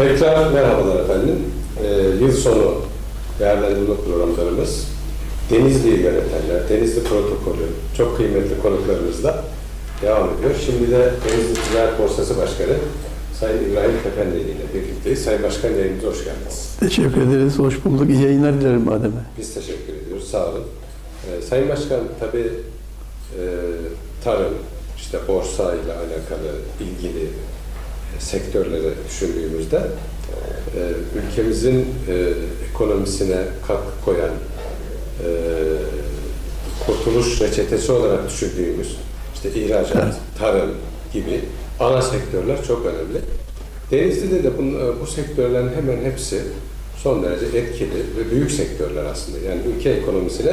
Evet, tekrar merhabalar efendim. Ee, yıl sonu değerlendirme programlarımız Denizli'yi yönetenler, Denizli protokolü, çok kıymetli konuklarımızla devam ediyor. Şimdi de Denizli Ticaret Borsası Başkanı Sayın İbrahim Tefendi ile birlikteyiz. Sayın Başkan yayınımıza hoş geldiniz. Teşekkür ederiz. Hoş bulduk. İyi yayınlar dilerim Adem'e. Biz teşekkür ediyoruz. Sağ olun. Ee, Sayın Başkan tabii e, tarım, işte borsa ile alakalı ilgili e, sektörleri düşündüğümüzde e, ülkemizin e, ekonomisine katkı koyan e, kurtuluş reçetesi olarak düşündüğümüz işte ihracat, tarım gibi ana sektörler çok önemli. Denizli'de de bu, bu sektörlerin hemen hepsi son derece etkili ve büyük sektörler aslında. Yani ülke ekonomisine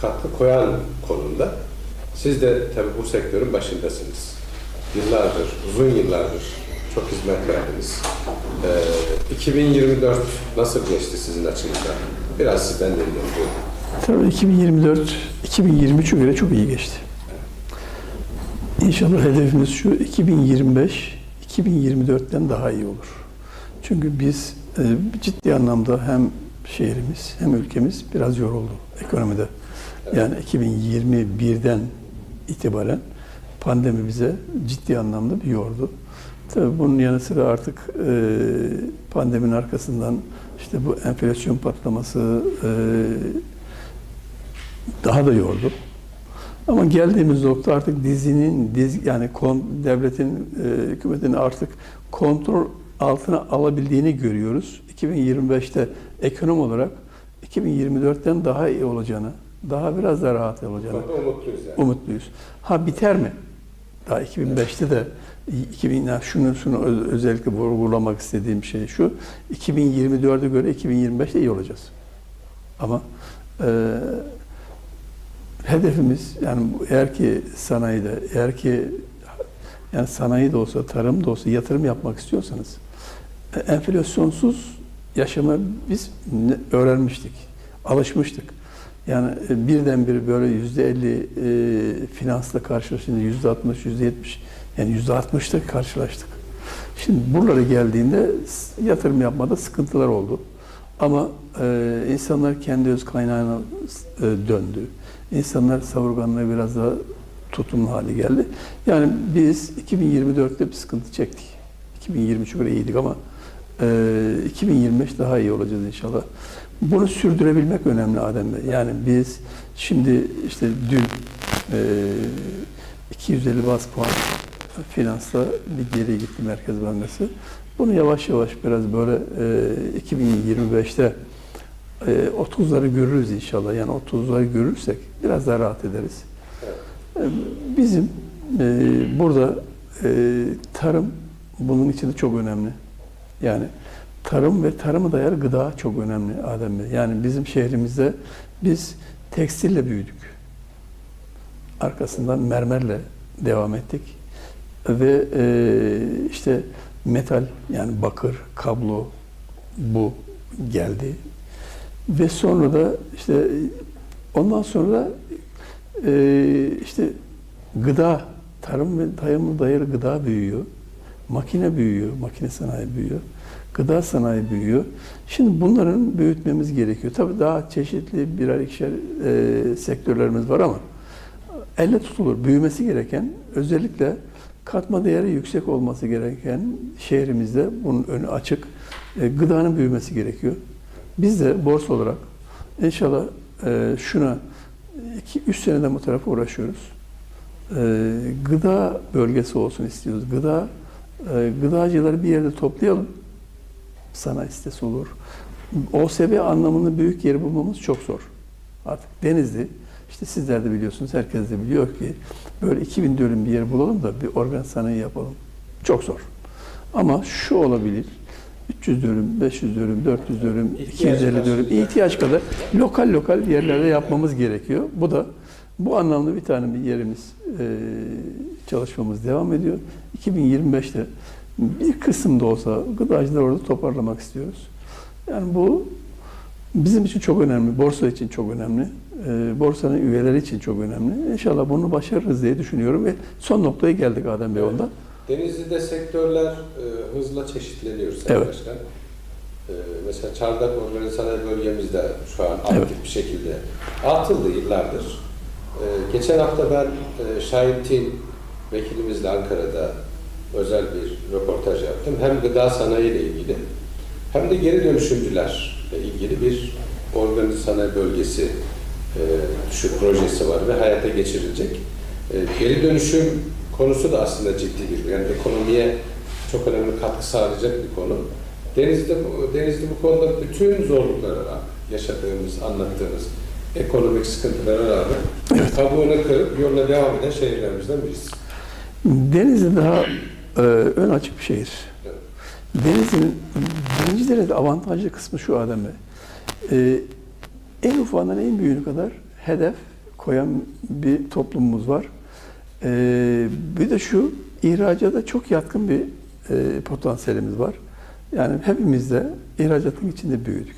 katkı koyan konumda. Siz de tabii bu sektörün başındasınız. Yıllardır, uzun yıllardır çok hizmet verdiniz. Ee, 2024 nasıl geçti sizin açınızdan? Biraz sizden dinleyelim. Tabii 2024, 2023'ü göre çok iyi geçti. İnşallah hedefimiz şu, 2025, 2024'ten daha iyi olur. Çünkü biz e, ciddi anlamda hem şehrimiz hem ülkemiz biraz yoruldu ekonomide. Yani 2021'den itibaren pandemi bize ciddi anlamda bir yordu. Tabii bunun yanı sıra artık e, pandeminin arkasından işte bu enflasyon patlaması e, daha da yordu. Ama geldiğimiz nokta artık dizinin, diz, yani kon, devletin, e, hükümetin artık kontrol altına alabildiğini görüyoruz. 2025'te ekonom olarak 2024'ten daha iyi olacağını, daha biraz daha rahat olacağını umutluyuz yani. umutluyuz. Ha biter mi? Daha 2005'te de 2000 ya şunu şunu öz- özellikle vurgulamak istediğim şey şu. 2024'e göre 2025'te iyi olacağız. Ama e, hedefimiz yani eğer ki sanayide, eğer ki yani sanayi de olsa, tarım da olsa yatırım yapmak istiyorsanız e, enflasyonsuz yaşama biz öğrenmiştik, alışmıştık. Yani e, birdenbire böyle yüzde elli e, finansla karşılaşınca yüzde altmış, yüzde yetmiş, yani yüzde altmışta karşılaştık. Şimdi buralara geldiğinde yatırım yapmada sıkıntılar oldu. Ama e, insanlar kendi öz kaynağına e, döndü. İnsanlar savurganlığa biraz daha tutumlu hale geldi. Yani biz 2024'te bir sıkıntı çektik. 2023'e göre iyiydik ama e, 2025 daha iyi olacağız inşallah. Bunu sürdürebilmek önemli Adem Bey. Yani biz şimdi işte dün e, 250 bas puan finansla bir geri gitti Merkez Bankası. Bunu yavaş yavaş biraz böyle e, 2025'te e, 30'ları görürüz inşallah. Yani 30'ları görürsek biraz daha rahat ederiz. E, Bizim e, burada e, tarım bunun için de çok önemli. Yani tarım ve tarıma dayalı gıda çok önemli Adem Bey. Yani bizim şehrimizde biz tekstille büyüdük. Arkasından mermerle devam ettik. Ve e, işte metal yani bakır, kablo bu geldi. Ve sonra da işte ondan sonra e, işte gıda, tarım ve tarıma dayalı gıda büyüyor. Makine büyüyor, makine sanayi büyüyor. Gıda sanayi büyüyor. Şimdi bunların büyütmemiz gerekiyor. Tabii daha çeşitli birer ikişer e, sektörlerimiz var ama elle tutulur. Büyümesi gereken özellikle katma değeri yüksek olması gereken şehrimizde bunun önü açık. E, gıdanın büyümesi gerekiyor. Biz de borsa olarak inşallah e, şuna 2-3 seneden bu tarafa uğraşıyoruz. E, gıda bölgesi olsun istiyoruz. Gıda e, gıdacıları bir yerde toplayalım. Sanayi sitesi olur. OSB anlamında büyük yer bulmamız çok zor. Artık Denizli, işte sizler de biliyorsunuz, herkes de biliyor ki böyle 2000 dönüm bir yer bulalım da bir organ sanayi yapalım. Çok zor. Ama şu olabilir. 300 dönüm, 500 dönüm, 400 dönüm, İhtiyaç 250 dönüm, ihtiyaç kadar lokal lokal yerlerde yapmamız gerekiyor. Bu da bu anlamda bir tane bir yerimiz e, çalışmamız devam ediyor. 2025'te bir kısım da olsa gıdacıları orada toparlamak istiyoruz. Yani bu bizim için çok önemli, borsa için çok önemli, e, borsanın üyeleri için çok önemli. İnşallah bunu başarırız diye düşünüyorum ve son noktaya geldik Adem Bey onda. Denizli'de sektörler e, hızla çeşitleniyor Sayın Evet. Başkan. E, mesela Çardak Organize Sanayi Bölgemizde şu an aktif Evet. bir şekilde atıldı yıllardır. E, geçen hafta ben e, Şahittin vekilimizle Ankara'da özel bir röportaj yaptım. Hem gıda sanayi ile ilgili hem de geri dönüşümcülerle ilgili bir organize sanayi bölgesi şu projesi var ve hayata geçirilecek. E, geri dönüşüm konusu da aslında ciddi bir, yani ekonomiye çok önemli katkı sağlayacak bir konu. Denizli'de, bu- Denizli bu konuda bütün zorluklara rağmen, yaşadığımız, anlattığımız ekonomik sıkıntılara rağmen kabuğunu kırıp yoluna devam eden şehirlerimizden birisi. Denizli daha e, ön açık bir şehir. Evet. Denizli'nin birinci derecede avantajlı kısmı şu Bey. E, en ufağından en büyüğüne kadar hedef koyan bir toplumumuz var. E, bir de şu, ihracata çok yatkın bir e, potansiyelimiz var. Yani hepimiz de ihracatın içinde büyüdük.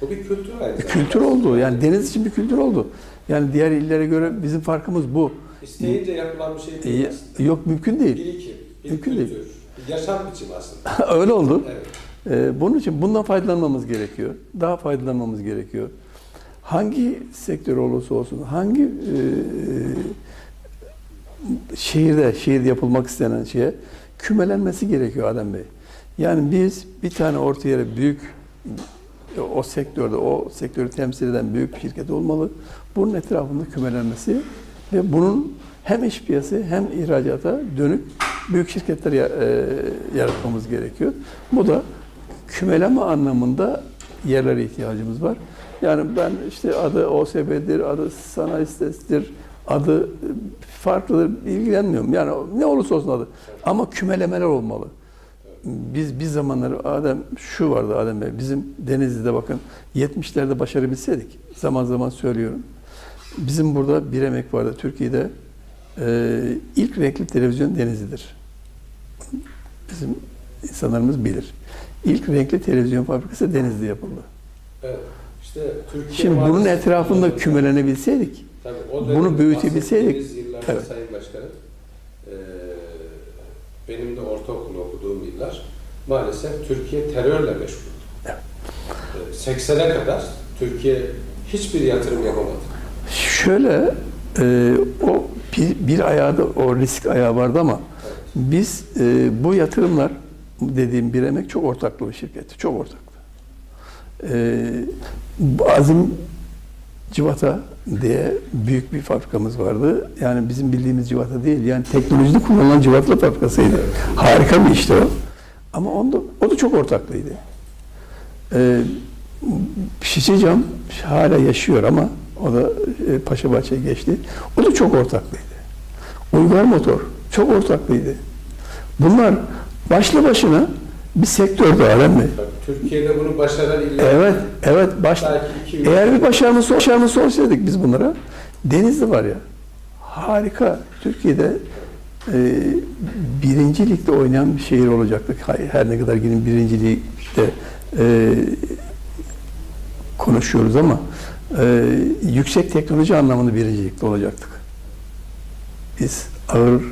Bu bir kültür aynı Bir zamanda. kültür oldu. Yani deniz için bir kültür oldu. Yani diğer illere göre bizim farkımız bu. İsteyince yapılan bir şey E, değil aslında. yok mümkün değil. Birikim, bir Mümkün kültür, değil. yaşam biçimi aslında. Öyle oldu. Evet. Ee, bunun için bundan faydalanmamız gerekiyor. Daha faydalanmamız gerekiyor. Hangi sektör olursa olsun, hangi e, şehirde, şehirde yapılmak istenen şeye kümelenmesi gerekiyor Adem Bey. Yani biz bir tane orta yere büyük o sektörde, o sektörü temsil eden büyük bir şirket olmalı. Bunun etrafında kümelenmesi ve bunun hem iş piyası hem ihracata dönük büyük şirketler e, yaratmamız gerekiyor. Bu da kümeleme anlamında yerlere ihtiyacımız var. Yani ben işte adı OSB'dir, adı sanayi adı e, farklıdır ilgilenmiyorum. Yani ne olursa olsun adı. Ama kümelemeler olmalı. Biz bir zamanlar Adem şu vardı Adem Bey. Bizim Denizli'de bakın 70'lerde başarabilseydik. Zaman zaman söylüyorum. Bizim burada bir emek vardı Türkiye'de. e, ilk renkli televizyon Denizli'dir. Bizim insanlarımız bilir. İlk renkli televizyon fabrikası Denizli yapıldı. Evet. İşte Türkiye Şimdi bunun etrafında kümelenebilseydik, Tabii, o bunu büyütebilseydik- Evet. Sayın Başkanım, eee, benim de ortaokul okuduğum yıllar maalesef Türkiye terörle meşgul. Evet. Eee, 80'e kadar Türkiye hiçbir yatırım yapamadı. Şöyle e, o bir, bir ayağı da o risk ayağı vardı ama biz e, bu yatırımlar dediğim bir emek çok ortaklı bir şirketti. Çok ortaklı. E, Azim Civata diye büyük bir fabrikamız vardı. Yani bizim bildiğimiz civata değil. Yani teknolojide kullanılan civata fabrikasıydı. Harika bir işti o. Ama onda, o da çok ortaklıydı. Ee, şişe cam hala yaşıyor ama o da e, Paşabahçe'ye geçti. O da çok ortaklıydı. Uygar motor çok ortaklıydı. Bunlar başlı başına bir sektördü Alem Bey. Tabii Türkiye'de bunu başaran iller Evet, evet. Baş, eğer bir başarımız, başarımız olsaydık biz bunlara, Denizli var ya, harika. Türkiye'de e, birinci ligde oynayan bir şehir olacaktık. Her ne kadar yine birinci ligde e, konuşuyoruz ama e, yüksek teknoloji anlamında birinci ligde olacaktık. Biz ağır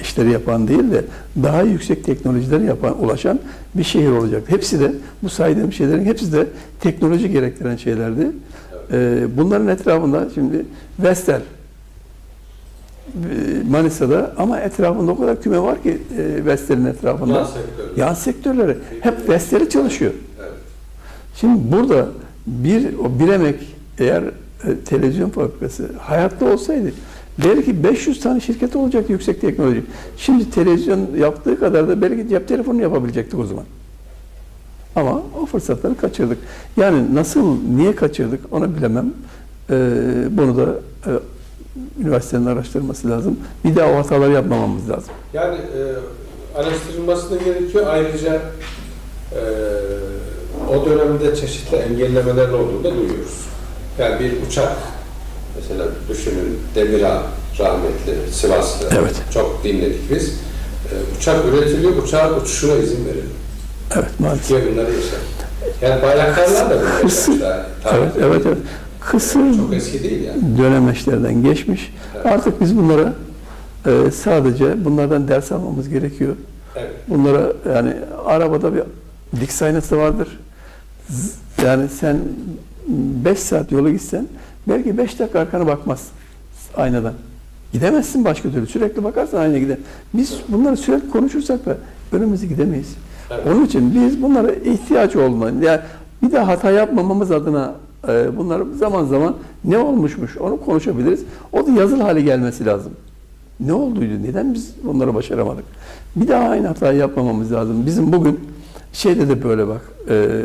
işleri yapan değil de daha yüksek teknolojileri yapan, ulaşan bir şehir olacaktı. Hepsi de bu saydığım şeylerin hepsi de teknoloji gerektiren şeylerdi. Ee, bunların etrafında şimdi Vestel e, Manisa'da ama etrafında o kadar küme var ki e, Vestel'in etrafında. Yan sektörler. Yan sektörleri. Hep Vestel'i çalışıyor. Evet. Şimdi burada bir o bir emek eğer e, televizyon fabrikası hayatta olsaydı belki 500 tane şirket olacak yüksek teknoloji. Şimdi televizyon yaptığı kadar da belki cep telefonu yapabilecektik o zaman. Ama o fırsatları kaçırdık. Yani nasıl, niye kaçırdık onu bilemem. Ee, bunu da e, üniversitenin araştırması lazım. Bir daha o hataları yapmamamız lazım. Yani e, araştırılması da gerekiyor. Ayrıca e, o dönemde çeşitli engellemelerin olduğunu da duyuyoruz. Yani bir uçak mesela düşünün Demirağ rahmetli Sivas'ta Evet. çok dinledik biz. E, uçak üretiliyor, uçağın uçuşuna izin verilmiyor. Evet maalesef. Türkiye bunları yaşar. Yani bayraktarlar da Hırsı. yaşamışlar. Evet, evet, evet. Kısır Çok eski değil yani. dönemeçlerden geçmiş. Artık biz bunlara e, sadece bunlardan ders almamız gerekiyor. Evet. Bunlara yani arabada bir dikiz aynası vardır. Yani sen 5 saat yola gitsen belki 5 dakika arkana bakmazsın aynadan. Gidemezsin başka türlü. Sürekli bakarsan aynaya gider. Biz bunları sürekli konuşursak da önümüzü gidemeyiz. Evet. Onun için biz bunlara ihtiyaç olma. Yani bir daha hata yapmamamız adına e, bunları zaman zaman ne olmuşmuş onu konuşabiliriz. O da yazılı hale gelmesi lazım. Ne olduydu? Neden biz bunları başaramadık? Bir daha aynı hatayı yapmamamız lazım. Bizim bugün şeyde de böyle bak e,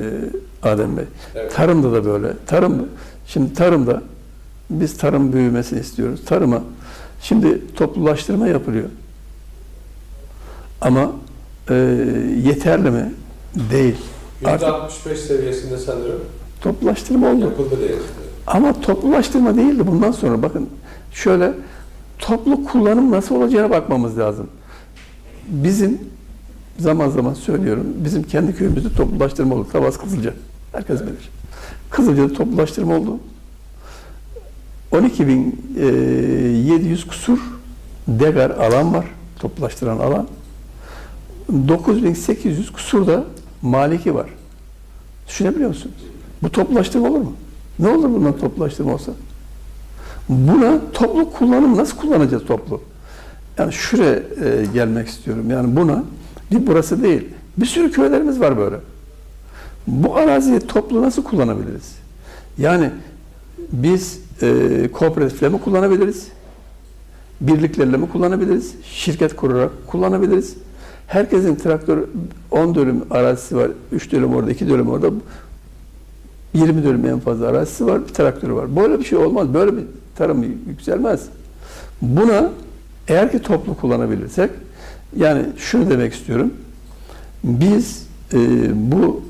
Adem Bey. Evet. Tarımda da böyle. Tarım şimdi tarımda biz tarım büyümesini istiyoruz. Tarıma şimdi toplulaştırma yapılıyor. Ama e, yeterli mi? Değil. Artık %65 seviyesinde sanırım toplulaştırma oldu. yapıldı diye. Ama toplulaştırma değildi bundan sonra. Bakın şöyle toplu kullanım nasıl olacağına bakmamız lazım. Bizim zaman zaman söylüyorum. Bizim kendi köyümüzde toplulaştırma oldu. Tavas Kızılca. Herkes bilir. Kızılca'da toplulaştırma oldu. 12.700 kusur degar alan var. Toplulaştıran alan. 9800 kusur da maliki var. Düşünebiliyor musunuz? Bu toplulaştırma olur mu? Ne olur bundan toplulaştırma olsa? Buna toplu kullanım nasıl kullanacağız toplu? Yani şuraya e, gelmek istiyorum. Yani buna bir burası değil. Bir sürü köylerimiz var böyle. Bu araziyi toplu nasıl kullanabiliriz? Yani biz e, kooperatifle mi kullanabiliriz? Birliklerle mi kullanabiliriz? Şirket kurarak kullanabiliriz. Herkesin traktör 10 dönüm arazisi var. 3 dönüm orada, 2 dönüm orada. 20 dönüm en fazla arazisi var, bir traktörü var. Böyle bir şey olmaz. Böyle bir tarım yükselmez. Buna eğer ki toplu kullanabilirsek, yani şunu demek istiyorum. Biz e, bu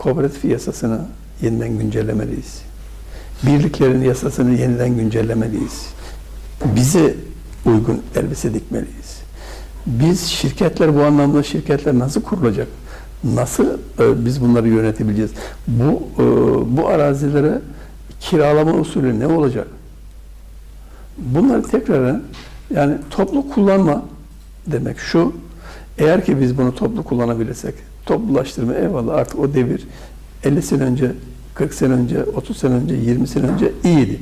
kooperatif yasasını yeniden güncellemeliyiz. Birliklerin yasasını yeniden güncellemeliyiz. Bize uygun elbise dikmeliyiz. Biz şirketler bu anlamda şirketler nasıl kurulacak? Nasıl e, biz bunları yönetebileceğiz? Bu e, bu arazilere kiralama usulü ne olacak? Bunları tekrar yani toplu kullanma demek şu. Eğer ki biz bunu toplu kullanabilirsek, toplulaştırma eyvallah artık o devir 50 sene önce, 40 sene önce, 30 sene önce, 20 sene önce iyiydi.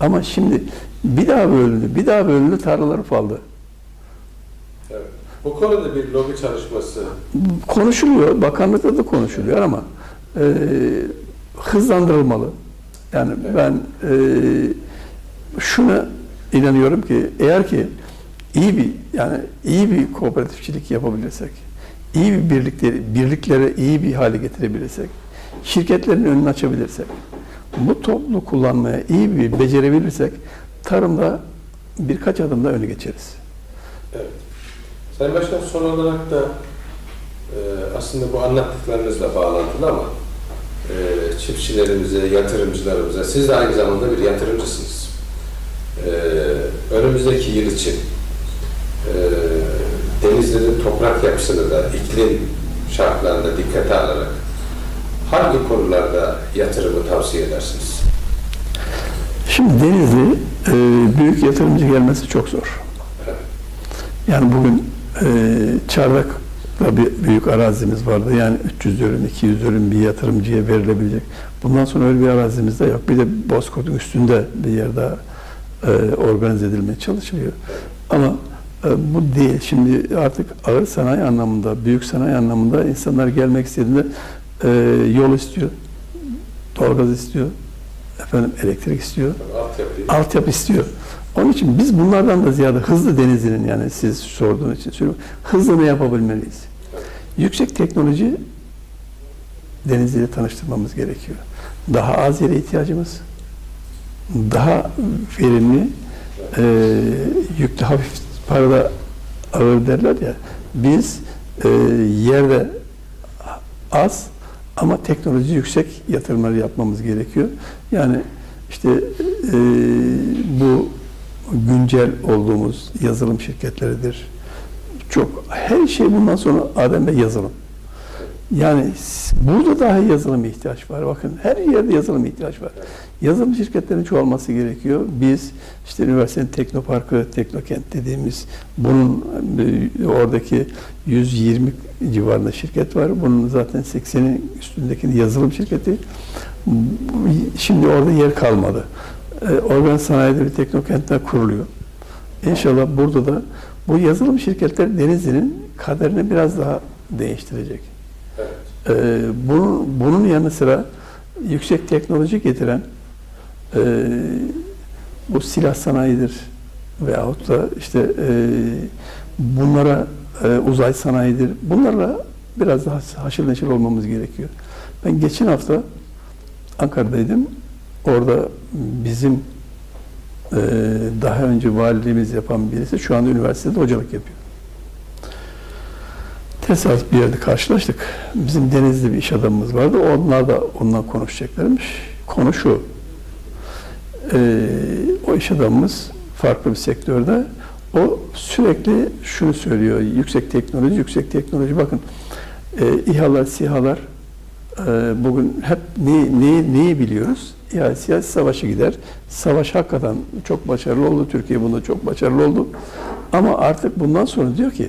Ama şimdi bir daha bölündü, bir daha bölündü tarlaları faldı. Evet. Bu konuda bir lobi çalışması konuşuluyor, bakanlıkta da konuşuluyor ama e, hızlandırılmalı. Yani Evet. ben e, şuna inanıyorum ki eğer ki iyi bir yani iyi bir kooperatifçilik yapabilirsek, iyi bir birlikleri birliklere iyi bir hale getirebilirsek, şirketlerin önünü açabilirsek, bu toplu kullanmaya iyi bir becerebilirsek tarımda birkaç adımda önü geçeriz. Evet. Sayın Başkan son olarak da e, aslında bu anlattıklarınızla bağlantılı ama e, çiftçilerimize, yatırımcılarımıza, siz de aynı zamanda bir yatırımcısınız. E, önümüzdeki yıl için Denizli'nin toprak yapısını da iklim şartlarını da dikkate alarak hangi konularda yatırımı tavsiye edersiniz? Şimdi Denizli e, büyük yatırımcı gelmesi çok zor. Evet. Yani bugün e, Çardak'ta bir büyük arazimiz vardı. Yani 300 dönüm, 200 dönüm bir yatırımcıya verilebilecek. Bundan sonra öyle bir arazimiz de yok. Bir de Bozkurt'un üstünde bir yer daha e, organize edilmeye çalışılıyor. Ama bu değil. Şimdi artık ağır sanayi anlamında, büyük sanayi anlamında insanlar gelmek istediğinde e, yol istiyor, doğalgaz istiyor, efendim elektrik istiyor Altyapıyı. altyapı istiyor. Onun için biz bunlardan da ziyade hızlı denizinin yani siz sorduğunuz için söylüyorum. Hızlı ne yapabilmeliyiz? Yüksek teknoloji denizliyle tanıştırmamız gerekiyor. Daha az yere ihtiyacımız, daha verimli, e, yüklü hafif parada ağır derler ya. Biz e, yerde az ama teknoloji yüksek yatırımlar yapmamız gerekiyor. Yani işte e, bu güncel olduğumuz yazılım şirketleridir. Çok her şey bundan sonra Adem Bey yazılım. Yani burada dahi yazılım ihtiyaç var. Bakın her yerde yazılım ihtiyaç var. Yazılım şirketlerinin çoğalması gerekiyor. Biz işte üniversitenin teknoparkı, teknokent dediğimiz bunun e, oradaki 120 civarında şirket var. Bunun zaten 80'in üstündeki yazılım şirketi. Şimdi orada yer kalmadı. E, Organ sanayide bir teknokentler kuruluyor. İnşallah burada da bu yazılım şirketleri Denizli'nin kaderini biraz daha değiştirecek. Evet. Ee, bunun, bunun yanı sıra yüksek teknoloji getiren e, bu silah sanayidir veyahut da işte e, bunlara e, uzay sanayidir. Bunlarla biraz daha haşır neşir olmamız gerekiyor. Ben geçen hafta Ankara'daydım. Orada bizim e, daha önce valiliğimiz yapan birisi şu anda üniversitede hocalık yapıyor. Tesadüf bir yerde karşılaştık. Bizim Denizli bir iş adamımız vardı. Onlar da ondan konuşacaklarmış. Konu şu. Ee, o iş adamımız farklı bir sektörde. O sürekli şunu söylüyor. Yüksek teknoloji, yüksek teknoloji. Bakın e, İHA'lar, SİHA'lar e, bugün hep neyi, neyi, neyi biliyoruz? İHA, SİHA savaşı gider. Savaş hakikaten çok başarılı oldu. Türkiye bunda çok başarılı oldu. Ama artık bundan sonra diyor ki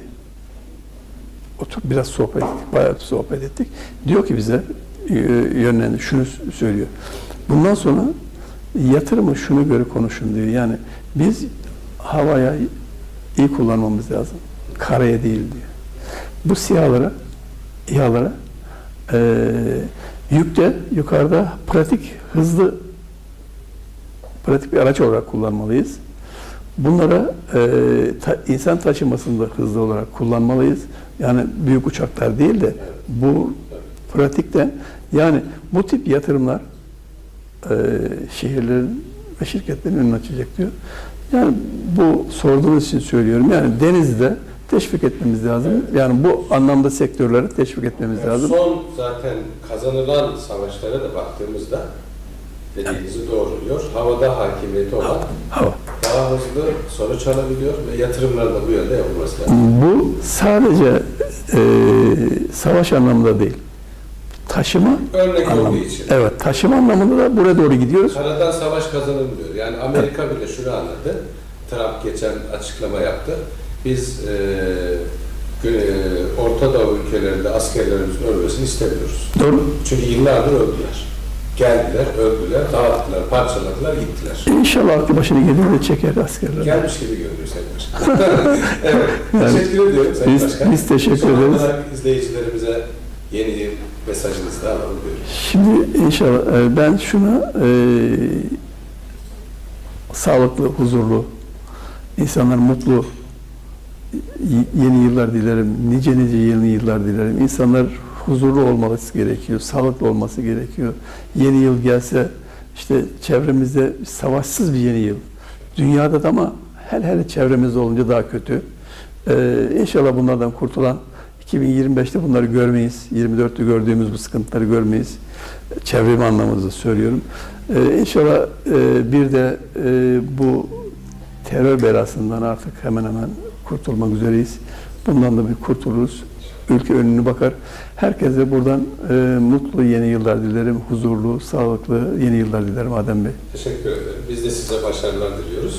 oturup biraz sohbet ettik, bayağı sohbet ettik. Diyor ki bize e, yönlendi, şunu söylüyor. Bundan sonra yatırımı şunu göre konuşun diyor. Yani biz havaya iyi kullanmamız lazım. Karaya değil diyor. Bu sihalara, İHA'lara e, yükte yukarıda pratik, hızlı pratik bir araç olarak kullanmalıyız. Bunlara e, ta- insan taşımasında hızlı olarak kullanmalıyız. Yani büyük uçaklar değil de bu pratikte yani bu tip yatırımlar e, şehirlerin ve şirketlerin önünü açacak diyor. Yani bu sorduğunuz için söylüyorum. Yani denizde teşvik etmemiz lazım. Yani bu anlamda sektörleri teşvik etmemiz lazım. Son zaten kazanılan savaşlara da baktığımızda dediğinizi doğruluyor. Havada hakimiyeti olan Hava. Daha hızlı sonuç alabiliyor ve yatırımların da bu yönde yapılması lazım. Bu sadece e, savaş anlamında değil. Taşıma Örnek olduğu anlamı. için. Evet, taşıma anlamında da buraya doğru gidiyoruz. Karadan savaş kazanılmıyor. Yani Amerika bile şunu anladı. Trump geçen açıklama yaptı. Biz e, e, Orta Doğu ülkelerinde askerlerimizin ölmesini istemiyoruz. Doğru. Çünkü yıllardır öldüler. Geldiler, öldüler, dağıttılar, parçaladılar, gittiler. İnşallah aklı başına gelir de çeker askerler. Gelmiş gibi görünüyor Sayın Başkan. evet, Yani teşekkür ediyorum Sayın biz- Başkan. biz teşekkür Son ederiz. olarak izleyicilerimize yeni yıl mesajınızı da alalım diyorum. Şimdi inşallah e, ben şuna e, sağlıklı, huzurlu, insanlar mutlu yeni yıllar dilerim. Nice nice yeni yıllar dilerim. İnsanlar huzurlu olması gerekiyor, sağlıklı olması gerekiyor. Yeni yıl gelse işte çevremizde savaşsız bir yeni yıl. Dünyada da ama hele hele çevremizde olunca daha kötü. Ee, inşallah bunlardan kurtulan 2025'te bunları görmeyiz. 24'te gördüğümüz bu sıkıntıları görmeyiz. Çevremi anlamında söylüyorum. Ee, inşallah e, bir de e, bu terör belasından artık hemen hemen kurtulmak üzereyiz. Bundan da bir kurtuluruz. Ülke önünü bakar. Herkese buradan e, mutlu yeni yıllar dilerim. Huzurlu, sağlıklı yeni yıllar dilerim Adem Bey. Teşekkür ederim. Biz de size başarılar diliyoruz.